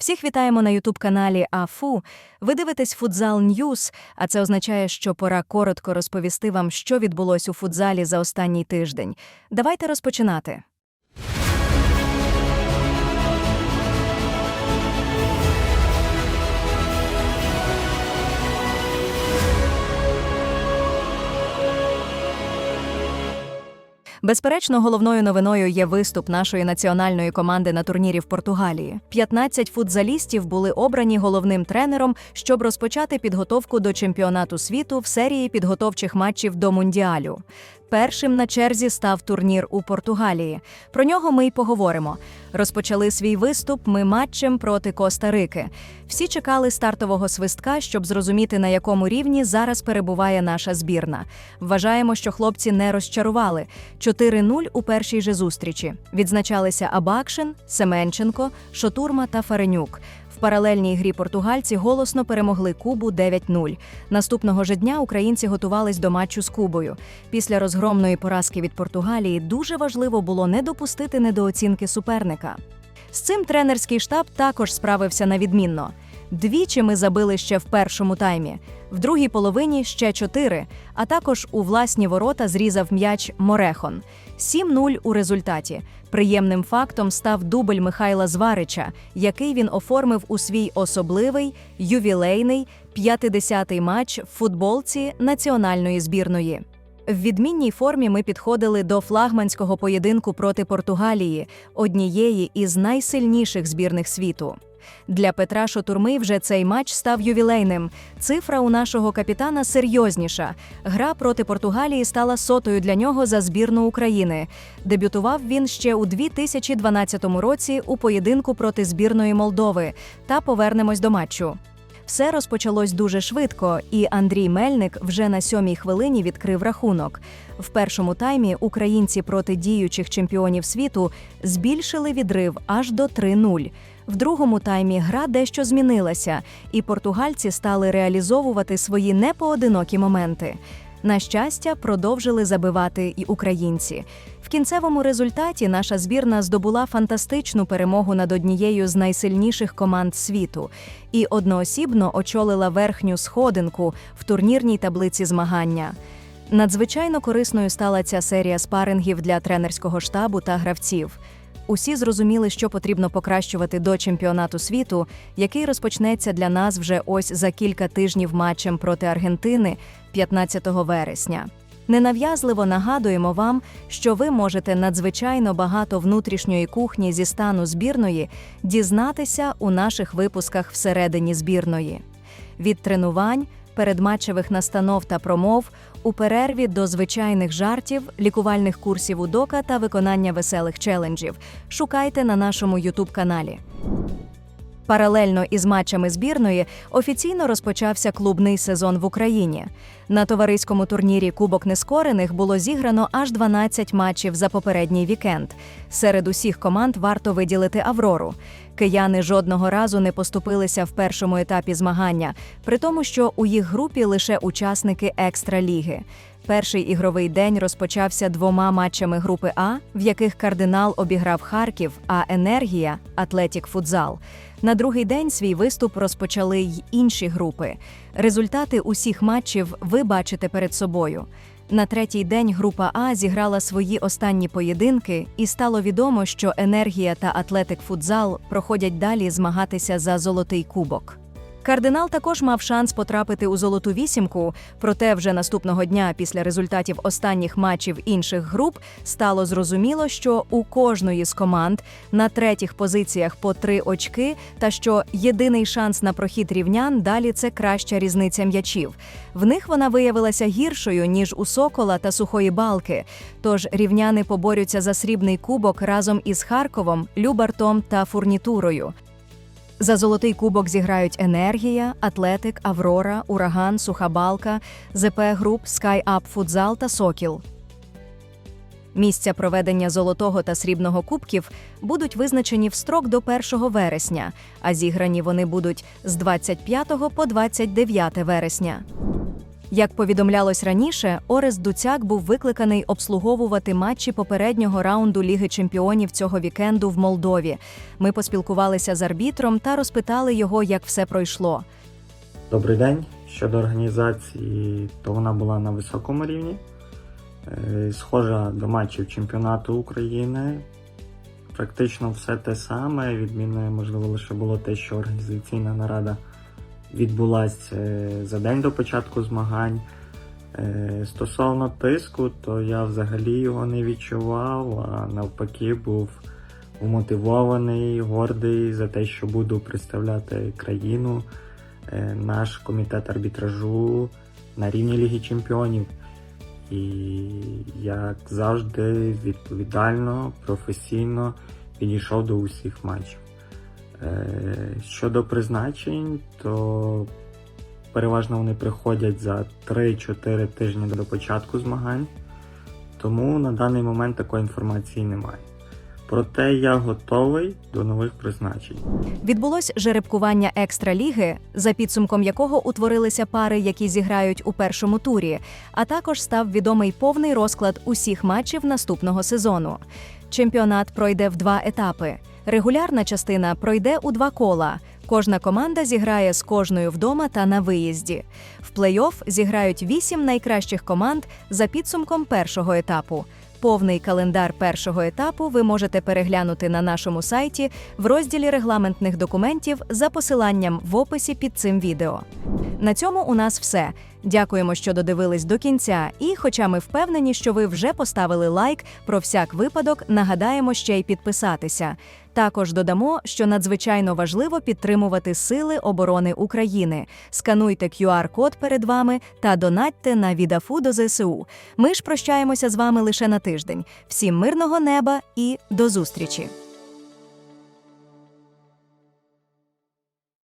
Всіх вітаємо на Ютуб-каналі АФУ. Ви дивитесь Футзал Ньюз, а це означає, що пора коротко розповісти вам, що відбулось у футзалі за останній тиждень. Давайте розпочинати. Безперечно, головною новиною є виступ нашої національної команди на турнірі в Португалії. 15 футзалістів були обрані головним тренером, щоб розпочати підготовку до чемпіонату світу в серії підготовчих матчів до мундіалю. Першим на черзі став турнір у Португалії. Про нього ми й поговоримо. Розпочали свій виступ ми матчем проти Коста-Рики. Всі чекали стартового свистка, щоб зрозуміти, на якому рівні зараз перебуває наша збірна. Вважаємо, що хлопці не розчарували. 4-0 у першій же зустрічі. Відзначалися Абакшин, Семенченко, Шотурма та Фаренюк. Паралельній грі португальці голосно перемогли Кубу 9-0. Наступного ж дня українці готувались до матчу з Кубою. Після розгромної поразки від Португалії дуже важливо було не допустити недооцінки суперника. З цим тренерський штаб також справився на відмінно. Двічі ми забили ще в першому таймі, в другій половині ще чотири, а також у власні ворота зрізав м'яч Морехон. 7-0 у результаті. Приємним фактом став дубль Михайла Зварича, який він оформив у свій особливий ювілейний 50-й матч в футболці національної збірної. В відмінній формі ми підходили до флагманського поєдинку проти Португалії, однієї із найсильніших збірних світу. Для Петра Шотурми вже цей матч став ювілейним. Цифра у нашого капітана серйозніша. Гра проти Португалії стала сотою для нього за збірну України. Дебютував він ще у 2012 році у поєдинку проти збірної Молдови. Та повернемось до матчу. Все розпочалось дуже швидко, і Андрій Мельник вже на сьомій хвилині відкрив рахунок. В першому таймі українці проти діючих чемпіонів світу збільшили відрив аж до 3-0. В другому таймі гра дещо змінилася, і португальці стали реалізовувати свої непоодинокі моменти. На щастя, продовжили забивати і українці. В кінцевому результаті наша збірна здобула фантастичну перемогу над однією з найсильніших команд світу і одноосібно очолила верхню сходинку в турнірній таблиці змагання. Надзвичайно корисною стала ця серія спарингів для тренерського штабу та гравців. Усі зрозуміли, що потрібно покращувати до чемпіонату світу, який розпочнеться для нас вже ось за кілька тижнів матчем проти Аргентини 15 вересня. Ненав'язливо нагадуємо вам, що ви можете надзвичайно багато внутрішньої кухні зі стану збірної дізнатися у наших випусках всередині збірної. Від тренувань, передматчевих настанов та промов, у перерві до звичайних жартів, лікувальних курсів удока та виконання веселих челенджів. Шукайте на нашому Ютуб-каналі. Паралельно із матчами збірної офіційно розпочався клубний сезон в Україні. На товариському турнірі Кубок Нескорених було зіграно аж 12 матчів за попередній вікенд. Серед усіх команд варто виділити Аврору. Кияни жодного разу не поступилися в першому етапі змагання, при тому, що у їх групі лише учасники екстраліги. Перший ігровий день розпочався двома матчами групи А, в яких кардинал обіграв Харків, а енергія Атлетік Футзал. На другий день свій виступ розпочали й інші групи. Результати усіх матчів ви бачите перед собою. На третій день група А зіграла свої останні поєдинки, і стало відомо, що енергія та Атлетик Футзал проходять далі змагатися за золотий кубок. Кардинал також мав шанс потрапити у золоту вісімку, проте вже наступного дня, після результатів останніх матчів інших груп, стало зрозуміло, що у кожної з команд на третіх позиціях по три очки, та що єдиний шанс на прохід рівнян далі це краща різниця м'ячів. В них вона виявилася гіршою ніж у Сокола та Сухої Балки. Тож рівняни поборються за срібний кубок разом із Харковом, Любартом та Фурнітурою. За золотий кубок зіграють Енергія, Атлетик, Аврора, Ураган, Сухабалка, ЗП Груп, Скайап Футзал та Сокіл. Місця проведення золотого та срібного кубків будуть визначені в строк до 1 вересня, а зіграні вони будуть з 25 по 29 вересня. Як повідомлялось раніше, Орес Дуцяк був викликаний обслуговувати матчі попереднього раунду Ліги чемпіонів цього вікенду в Молдові. Ми поспілкувалися з арбітром та розпитали його, як все пройшло. Добрий день. Щодо організації, то вона була на високому рівні. Е, Схожа до матчів чемпіонату України. Практично все те саме. Відмінне, можливо, лише було те, що організаційна нарада відбулася е, за день до початку змагань. Е, Стосовно тиску, то я взагалі його не відчував, а навпаки був вмотивований, гордий за те, що буду представляти країну е, наш комітет арбітражу на рівні Ліги Чемпіонів. І як завжди відповідально, професійно підійшов до усіх матчів. Е, Щодо призначень, то переважно вони приходять за 3-4 тижні до початку змагань, тому на даний момент такої інформації немає. Проте я готовий до нових призначень. Відбулось жеребкування екстраліги, за підсумком якого утворилися пари, які зіграють у першому турі, а також став відомий повний розклад усіх матчів наступного сезону. Чемпіонат пройде в два етапи. Регулярна частина пройде у два кола. Кожна команда зіграє з кожною вдома та на виїзді. В плей-офф зіграють вісім найкращих команд за підсумком першого етапу. Повний календар першого етапу ви можете переглянути на нашому сайті в розділі регламентних документів за посиланням в описі під цим відео. На цьому у нас все. Дякуємо, що додивились до кінця. І, хоча ми впевнені, що ви вже поставили лайк, про всяк випадок нагадаємо ще й підписатися. Також додамо, що надзвичайно важливо підтримувати Сили оборони України. Скануйте QR-код перед вами та донатьте на Відафу до ЗСУ. Ми ж прощаємося з вами лише на тиждень. Всім мирного неба і до зустрічі!